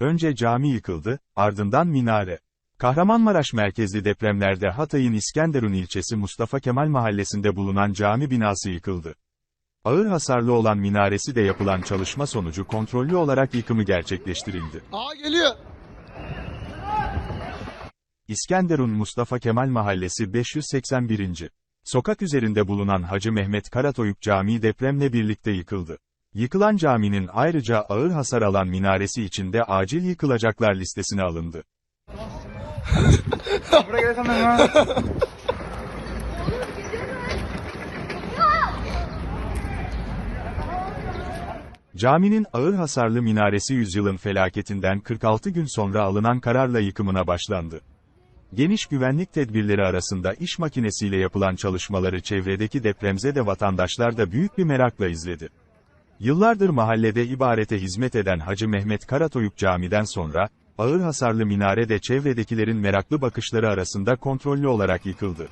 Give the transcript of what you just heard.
Önce cami yıkıldı, ardından minare. Kahramanmaraş merkezli depremlerde Hatay'ın İskenderun ilçesi Mustafa Kemal mahallesinde bulunan cami binası yıkıldı. Ağır hasarlı olan minaresi de yapılan çalışma sonucu kontrollü olarak yıkımı gerçekleştirildi. Aa geliyor. İskenderun Mustafa Kemal Mahallesi 581. Sokak üzerinde bulunan Hacı Mehmet Karatoyuk Camii depremle birlikte yıkıldı. Yıkılan caminin ayrıca ağır hasar alan minaresi içinde acil yıkılacaklar listesine alındı. Caminin ağır hasarlı minaresi yüzyılın felaketinden 46 gün sonra alınan kararla yıkımına başlandı. Geniş güvenlik tedbirleri arasında iş makinesiyle yapılan çalışmaları çevredeki depremzede vatandaşlar da büyük bir merakla izledi. Yıllardır mahallede ibadete hizmet eden Hacı Mehmet Karatoyuk Camii'den sonra, ağır hasarlı minare de çevredekilerin meraklı bakışları arasında kontrollü olarak yıkıldı.